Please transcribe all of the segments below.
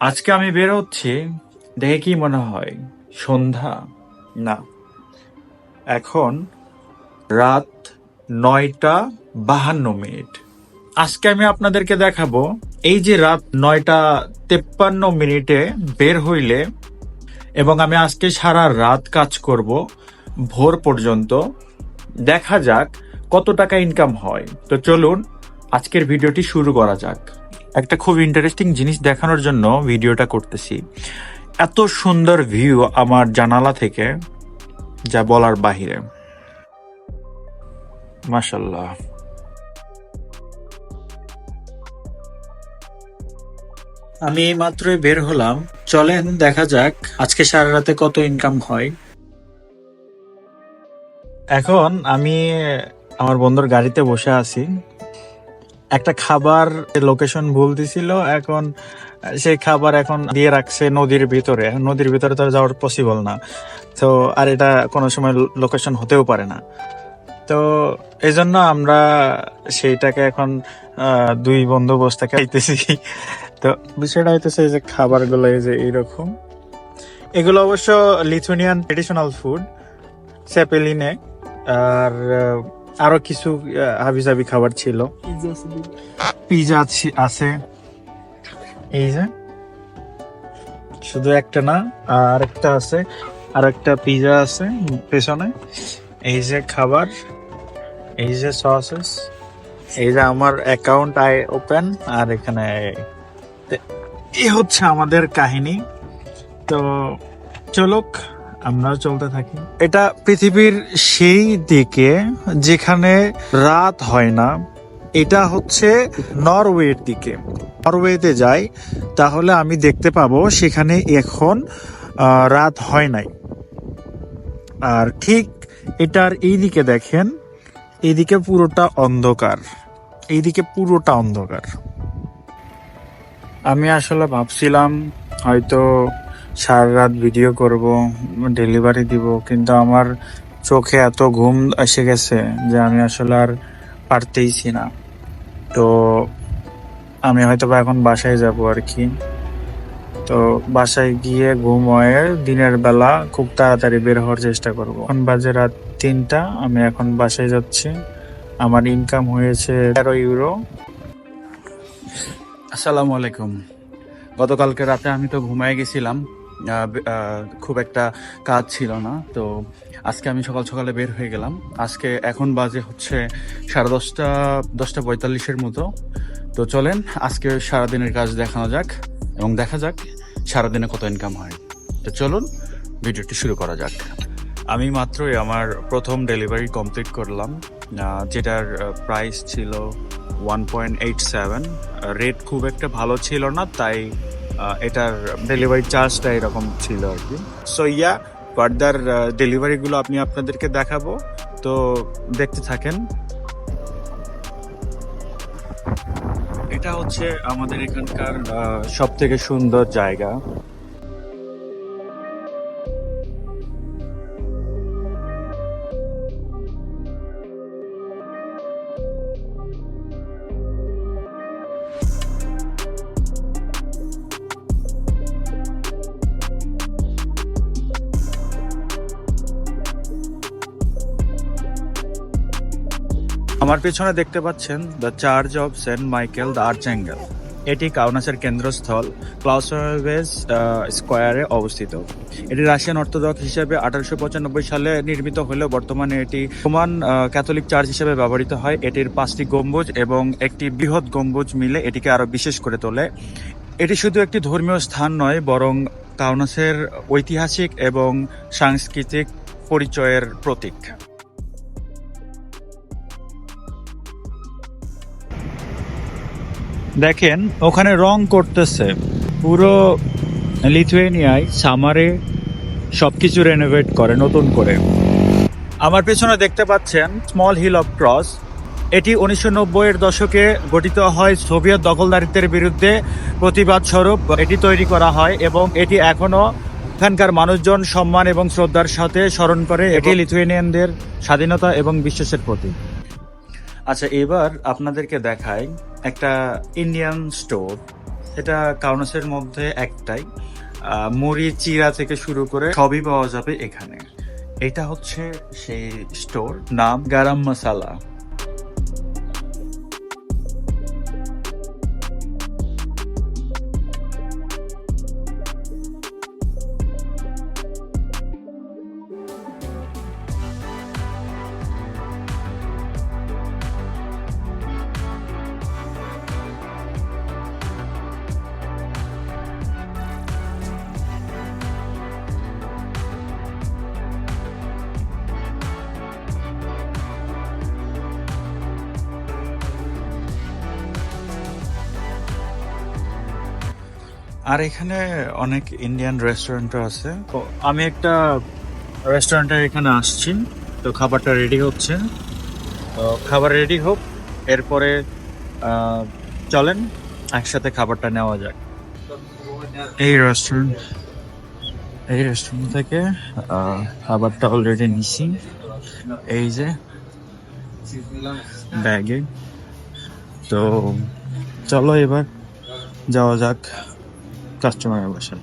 আজকে আমি বের হচ্ছি, দেখে কি মনে হয়? সন্ধ্যা? না। এখন রাত নয়টা বাহান্ন মিনিট। আজকে আমি আপনাদেরকে দেখাবো, এই যে রাত নয়টা তেপ্পান্ন মিনিটে বের হইলে এবং আমি আজকে সারা রাত কাজ করব, ভোর পর্যন্ত, দেখা যাক কত টাকা ইনকাম হয়। তো চলুন, আজকের ভিডিওটি শুরু করা যাক। একটা খুব ইন্টারেস্টিং জিনিস দেখানোর জন্য ভিডিওটা করতেছি। এত সুন্দর ভিউ আমার জানালা থেকে যা বলার বাহিরে। মাশাল্লাহ আমি এই মাত্রই বের হলাম। চলেন দেখা যাক আজকে সারা রাতে কত ইনকাম হয়। এখন আমি আমার বন্ধুর গাড়িতে বসে আছি। একটা খাবার লোকেশন ভুল দিছিল, এখন, সেই খাবার এখন দিয়ে রাখছে নদীর ভিতরে। নদীর ভিতরে তো যাওয়ার পসিবল না। তো আর এটা কোনো সময় লোকেশন হতেও পারে না। তো এই জন্য আমরা সেইটাকে এখন দুই বন্ধু বসতে খাইতেছি। তো বিষয়টা হইতেছে যে খাবারগুলো এই যে এইরকম। এগুলো অবশ্য লিথুনিয়ান ট্রেডিশনাল ফুড স্যাপেলিনে আর আরও কিছু হাবিজাবি খাবার ছিল। পিজা আছে এই যে। শুধু একটা না আর একটা আছে আর একটা পিজা আছে পেছনে। এই যে খাবার এই যে সসেস এই যে আমার অ্যাকাউন্ট আই ওপেন আর এখানে এই হচ্ছে আমাদের কাহিনী। তো চলুক আমরাও চলতে থাকি। এটা পৃথিবীর সেই দিকে যেখানে রাত হয় না। এটা হচ্ছে নরওয়ের দিকে। নরওয়েতে যাই, তাহলে আমি দেখতে পাবো সেখানে এখন রাত হয় নাই। আর ঠিক এটার এই দিকে দেখেন, এইদিকে পুরোটা অন্ধকার। এইদিকে পুরোটা অন্ধকার। আমি আসলে ভাবছিলাম হয়তো সারা রাত ভিডিও করব ডেলিভারি দিব, কিন্তু আমার চোখে এত ঘুম এসে গেছে যে আমি আসলে আর পারতেইছি না। তো আমি হয়তো বা এখন বাসায় যাব আর কি। তো বাসায় গিয়ে ঘুম হয়ে দিনের বেলা খুব তাড়াতাড়ি বের হওয়ার চেষ্টা করব। এখন বাজে রাত তিনটা, আমি এখন বাসায় যাচ্ছি। আমার ইনকাম হয়েছে তেরো ইউরো আসসালামু আলাইকুম। গতকালকে রাতে আমি তো ঘুমায় গেছিলাম। খুব একটা কাজ ছিল না। তো আজকে আমি সকাল সকালে বের হয়ে গেলাম। আজকে এখন বাজে হচ্ছে সাড়ে দশটা দশটা পঁয়তাল্লিশের মতো। তো চলেন, আজকে সারাদিনের কাজ দেখানো যাক এবং দেখা যাক সারাদিনে কত ইনকাম হয়। তো চলুন, ভিডিওটি শুরু করা যাক। আমি মাত্রই আমার প্রথম ডেলিভারি কমপ্লিট করলাম যেটার প্রাইস ছিল one point eight seven rate খুব একটা ভালো ছিল না, তাই এটার ডেলিভারি চার্জটা এরকম ছিল আর কি। সো ইয়া ফার্দার ডেলিভারিগুলো আপনি আপনাদেরকে দেখাবো। তো দেখতে থাকেন। এটা হচ্ছে আমাদের এখানকার সব থেকে সুন্দর জায়গা। আমার পেছনে দেখতে পাচ্ছেন the church of Saint Michael the archangel এটি কাউনাসের কেন্দ্রস্থল ক্লাউসওয়েজ স্কোয়ারে অবস্থিত। এটি রাশিয়ান অর্থোডক্স হিসেবে আঠারোশো পঁচানব্বই সালে নির্মিত হলেও বর্তমানে এটি রোমান ক্যাথলিক চার্চ হিসেবে ব্যবহৃত হয়। এটির পাঁচটি গম্বুজ এবং একটি বৃহৎ গম্বুজ মিলে এটিকে আরও বিশেষ করে তোলে। এটি শুধু একটি ধর্মীয় স্থান নয়, বরং কাউনাসের ঐতিহাসিক এবং সাংস্কৃতিক পরিচয়ের প্রতীক। দেখেন, ওখানে রং করতেছে। পুরো লিথুয়েনিয়ায় সামারে সব কিছু রেনোভেট করে, নতুন করে। আমার পেছনে দেখতে পাচ্ছেন স্মল হিল অফ ক্রস এটি উনিশশো এর দশকে গঠিত হয় সোভিয়েত দখলদারিত্বের বিরুদ্ধে প্রতিবাদ স্বরূপ এটি তৈরি করা হয় এবং এটি এখনও এখানকার মানুষজন সম্মান এবং শ্রদ্ধার সাথে স্মরণ করে। এটি লিথুয়েনিয়ানদের স্বাধীনতা এবং বিশ্বাসের প্রতীক। আচ্ছা এবার আপনাদেরকে দেখাই একটা ইন্ডিয়ান স্টোর এটা কাউনাসের মধ্যে একটাই। মুড়ি চিরা থেকে শুরু করে সবই পাওয়া যাবে এখানে। এটা হচ্ছে সেই স্টোর নাম গারাম মশালা আর এখানে অনেক ইন্ডিয়ান রেস্টুরেন্টও আছে। তো আমি একটা রেস্টুরেন্টের এখানে আসছি, তো খাবারটা রেডি হচ্ছে। তো খাবার রেডি হোক, এরপরে চলেন, একসাথে খাবারটা নেওয়া যাক। এই রেস্টুরেন্ট এই রেস্টুরেন্ট থেকে খাবারটা অলরেডি নিছি। এই যে, ব্যাগে। তো চলো এবার, যাওয়া যাক। কাস্টমারের বাসায়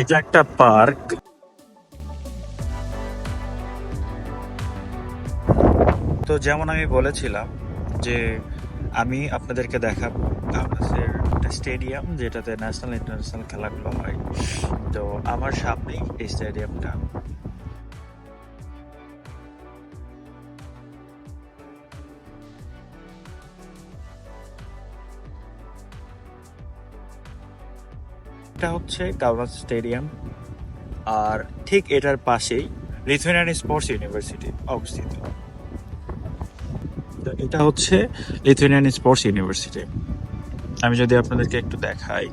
এটা একটা পার্ক তো যেমন আমি বলেছিলাম যে আমি আপনাদেরকে দেখাবো কাউনাসের স্টেডিয়াম যেটাতে ন্যাশনাল ইন্টারন্যাশনাল খেলাগুলো হয়। তো আমার সামনেই এই স্টেডিয়ামটা এটা হচ্ছে কাউনাস স্টেডিয়াম। আর ঠিক এটার পাশেই লিথুয়ানিয়ান স্পোর্টস ইউনিভার্সিটি অবস্থিত। তো এটা হচ্ছে লিথুয়ানিয়ান স্পোর্টস ইউনিভার্সিটি। আমি যদি আপনাদেরকে একটু দেখাই।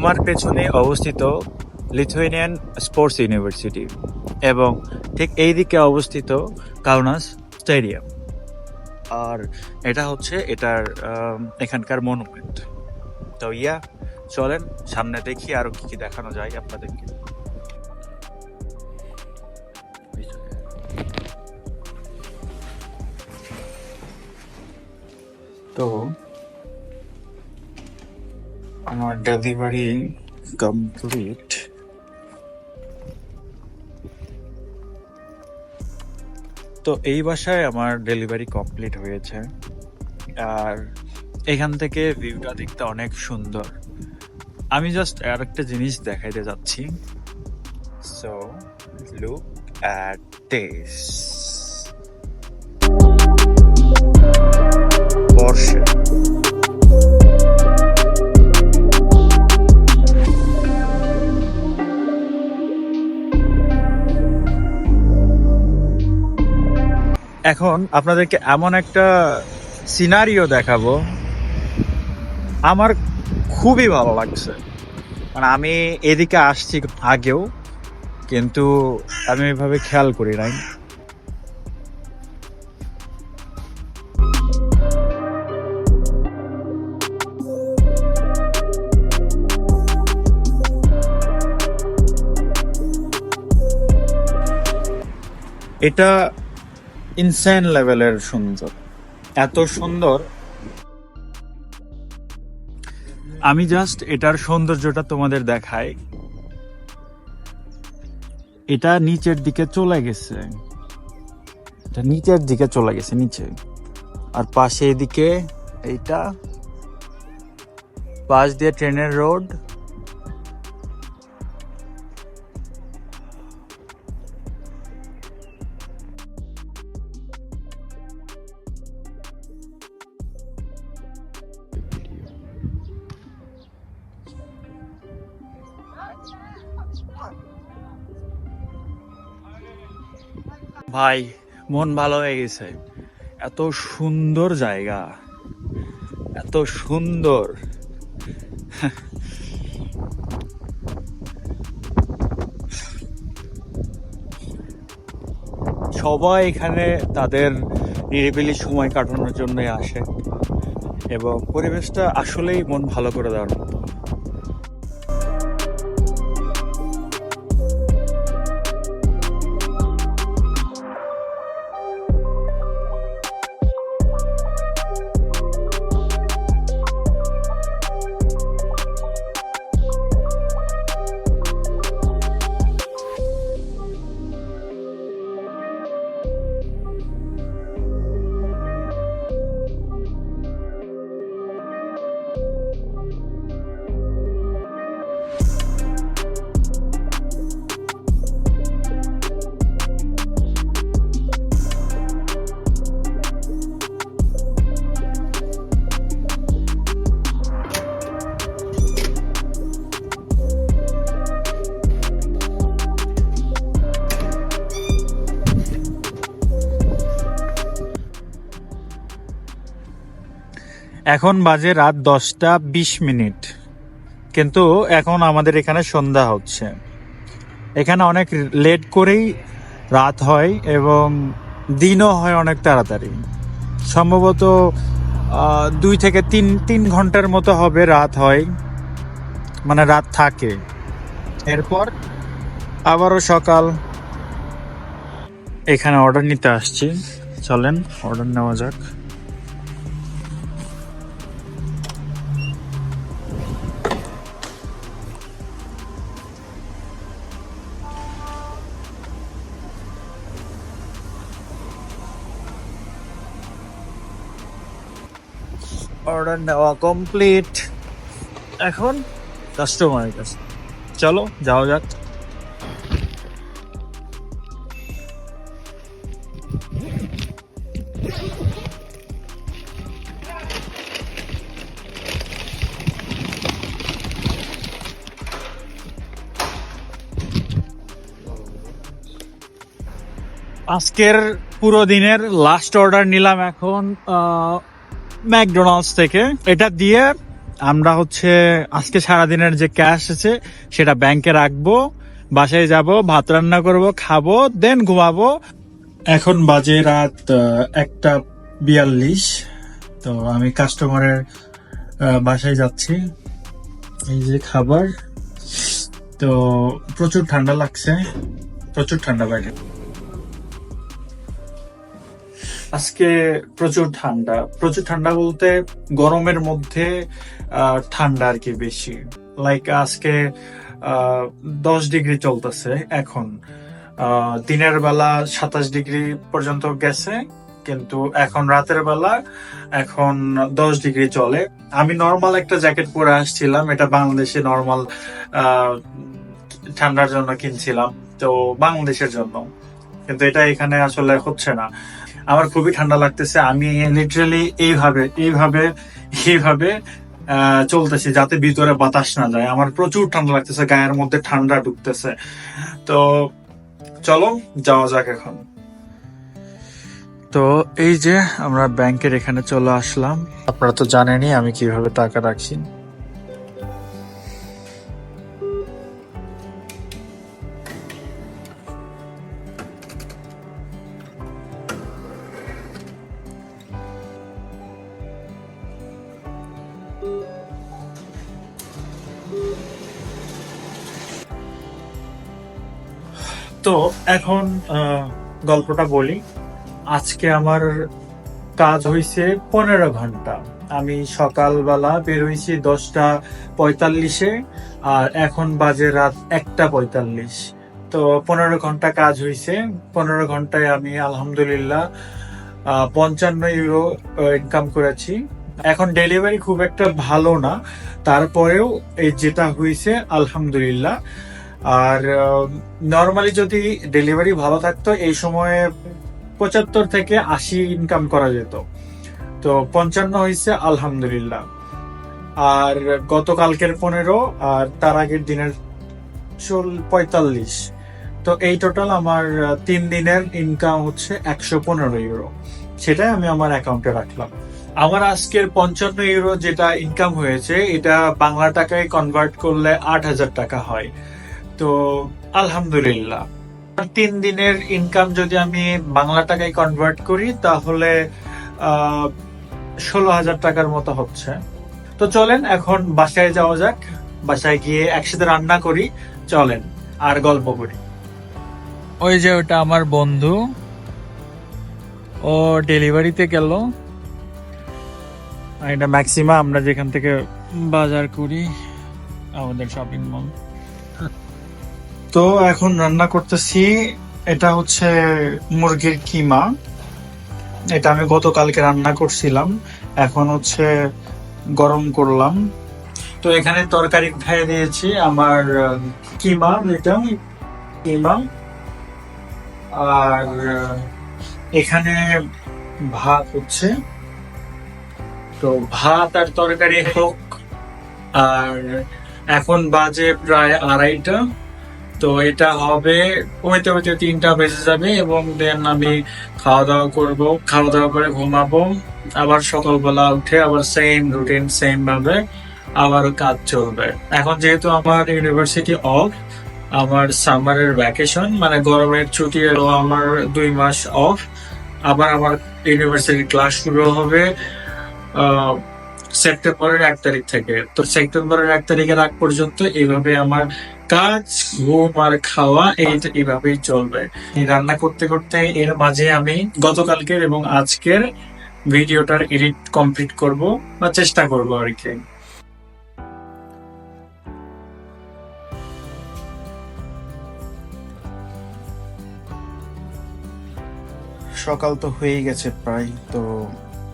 আমার পেছনে অবস্থিত লিথুয়েনিয়ান স্পোর্টস ইউনিভার্সিটি এবং ঠিক এই দিকে অবস্থিত কাউনাস স্টেডিয়াম। আর এটা হচ্ছে এটার এখানকার মনুমেন্ট। তো ইয়া, চলেন সামনে দেখি আরও কি কি দেখানো যায় আপনাদেরকে। তো আমার ডেলিভারি কমপ্লিট তো এই বাসায় আমার ডেলিভারি কমপ্লিট হয়েছে। আর এখান থেকে ভিউটা দেখতে অনেক সুন্দর। আমি জাস্ট আর একটা জিনিস দেখাইতে যাচ্ছি। সো লুক অ্যাট দিস বর্ষা এখন আপনাদেরকে এমন একটা সিনারিও দেখাবো। আমার খুবই ভালো লাগছে। মানে আমি এদিকে আসছি আগেও, কিন্তু আমি এভাবে খেয়াল করি নাই। এটা ইনসাইন লেভেলের সুন্দর। এত সুন্দর। আমি জাস্ট এটার সৌন্দর্যটা তোমাদের দেখাই। এটা নিচের দিকে চলে গেছে। এটা নিচের দিকে চলে গেছে, নিচে। আর পাশে এদিকে এইটা। পাশ দিয়ে ট্রেনের রোড। ভাই, মন ভালো হয়ে গেছে। এত সুন্দর জায়গা। এত সুন্দর। সবাই এখানে তাদের নিরিবিলি সময় কাটানোর জন্যই আসে এবং পরিবেশটা আসলেই মন ভালো করে দেওয়ার মতো। এখন বাজে রাত দশটা বিশ মিনিট। কিন্তু এখন আমাদের এখানে সন্ধ্যা হচ্ছে। এখানে অনেক লেট করেই রাত হয় এবং দিনও হয় অনেক তাড়াতাড়ি। সম্ভবত দুই থেকে তিন তিন ঘণ্টার মতো হবে রাত হয়। মানে রাত থাকে। এরপর আবারও সকাল। এখানে অর্ডার নিতে আসছি। চলেন অর্ডার নেওয়া যাক। অর্ডার নেওয়া কমপ্লিট। এখন কাস্টমারের কাছে। চলো, যাওয়া যাক। আজকের পুরো দিনের লাস্ট অর্ডার নিলাম এখন ম্যাকডোনাল্ডস থেকে। এটা দিয়ে আমরা হচ্ছে আজকে সারাদিনের যে ক্যাশ আছে, সেটা ব্যাংকে রাখব, বাসায় যাব, ভাত রান্না করব, খাব, দেন ঘুমাবো। এখন বাজে রাত একটা বিয়াল্লিশ। তো আমি কাস্টমারের বাসায় যাচ্ছি। এই যে খাবার। তো প্রচুর ঠান্ডা লাগছে। প্রচুর ঠান্ডা বাইরে। আজকে প্রচুর ঠান্ডা। প্রচুর ঠান্ডা বলতে গরমের মধ্যে ঠান্ডা আর কি বেশি। লাইক আজকে দশ ডিগ্রি চলতেছে এখন। দিনের বেলা সাতাশ ডিগ্রি পর্যন্ত গেছে, কিন্তু এখন রাতের বেলা এখন দশ ডিগ্রি চলে। আমি নর্মাল একটা জ্যাকেট পরে আসছিলাম, এটা বাংলাদেশে নর্মাল ঠান্ডার জন্য কিনছিলাম, তো বাংলাদেশের জন্য। কিন্তু এটা এখানে আসলে হচ্ছে না। আমার খুবই ঠান্ডা লাগতেছে, আমি লিটারালি এইভাবে এইভাবে এইভাবে চলতেছি যাতে ভিতরে বাতাস না যায়। আমার প্রচুর ঠান্ডা লাগতেছে, গায়ের মধ্যে ঠান্ডা ঢুকতেছে। তো চলো, যাওয়া যাক এখন। তো এই যে আমরা ব্যাংকের এখানে চলে আসলাম। আপনারা তো জানেনই আমি কীভাবে টাকা রাখি। তো এখন গল্পটা বলি। আজকে আমার কাজ হয়েছে পনেরো ঘণ্টা। আমি সকালবেলা বের হয়েছি দশটা পঁয়তাল্লিশে আর এখন বাজে রাত একটা পঁয়তাল্লিশ। তো পনেরো ঘণ্টা কাজ হয়েছে পনেরো ঘন্টায় আমি আলহামদুলিল্লাহ পঞ্চান্ন ইউরো ইনকাম করেছি। এখন ডেলিভারি খুব একটা ভালো না। তারপরেও এই যেটা হয়েছে আলহামদুলিল্লাহ। আর নর্মালি যদি ডেলিভারি ভালো থাকতো, এই সময়ে পঁচাত্তর থেকে আশি ইনকাম করা যেত। তো পঞ্চান্ন হয়েছে আলহামদুলিল্লাহ। আর গতকালকের পনেরো, আর তার আগের দিনের চল পঁয়তাল্লিশ। তো এই টোটাল আমার তিন দিনের ইনকাম হচ্ছে একশো পনেরো ইউরো সেটাই আমি আমার অ্যাকাউন্টে রাখলাম। আমার আজকের পঞ্চান্ন ইউরো যেটা ইনকাম হয়েছে, এটা বাংলা টাকায় কনভার্ট করলে আট হাজার টাকা হয়। তো আলহামদুলিল্লাহ। তিন দিনের ইনকাম যদি আমি বাংলা টাকায় কনভার্ট করি, তাহলে ষোলো হাজার টাকার মতো হচ্ছে। তো চলেন, এখন বাসায় যাওয়া যাক। বাসায় গিয়ে একসাথে রান্না করি। চলেন, আর গল্প করি। ওই যে ওটা আমার বন্ধু, ও ডেলিভারিতে গেল। এটা ম্যাক্সিমাম আমরা যেখান থেকে বাজার করি, আমাদের শপিং মল তো এখন রান্না করতেছি, এটা হচ্ছে মুরগির কিমা। এটা আমি গতকালকে রান্না করছিলাম, এখন হচ্ছে গরম করলাম। তো এখানে তরকারি উঠাই দিয়েছি, আমার কিমা, এটা কিমা। আর এখানে ভাত হচ্ছে। তো ভাত আর তরকারি হোক, আর এখন বাজে প্রায় আড়াইটা। তো এটা হবে হইতে হইতে তিনটা বেজে যাবে এবং দেন আমি খাওয়া দাওয়া করব। খাওয়া দাওয়া করে ঘুমাবো। আবার সকালবেলা উঠে আবার সেম রুটিন সেম ভাবে আবার কাজ চলবে। এখন যেহেতু আমার ইউনিভার্সিটি অফ আমার সামারের ভ্যাকেশন মানে গরমের ছুটি এলো আমার দুই মাস অফ আবার আমার ইউনিভার্সিটি ক্লাস শুরু হবে সেপ্টেম্বরের এক তারিখ থেকে। তো সেপ্টেম্বরের এক তারিখের আগ পর্যন্ত এইভাবে আমার কাজ, ঘুম আর খাওয়া এই এইভাবেই চলবে। রান্না করতে করতে এর মাঝে আমি গতকালকের এবং আজকের ভিডিওটার এডিট কমপ্লিট করব বা চেষ্টা করব আর কি। সকাল তো হয়ে গেছে প্রায়, তো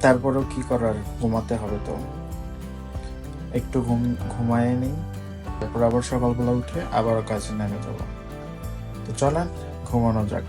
তারপরেও কি করার? ঘুমাতে হবে তো। একটু ঘুম, ঘুমায় নেই। তারপর আবার সকালবেলা উঠে আবার কাজে নেমে যাব। তো চলেন, ঘুমানো যাক।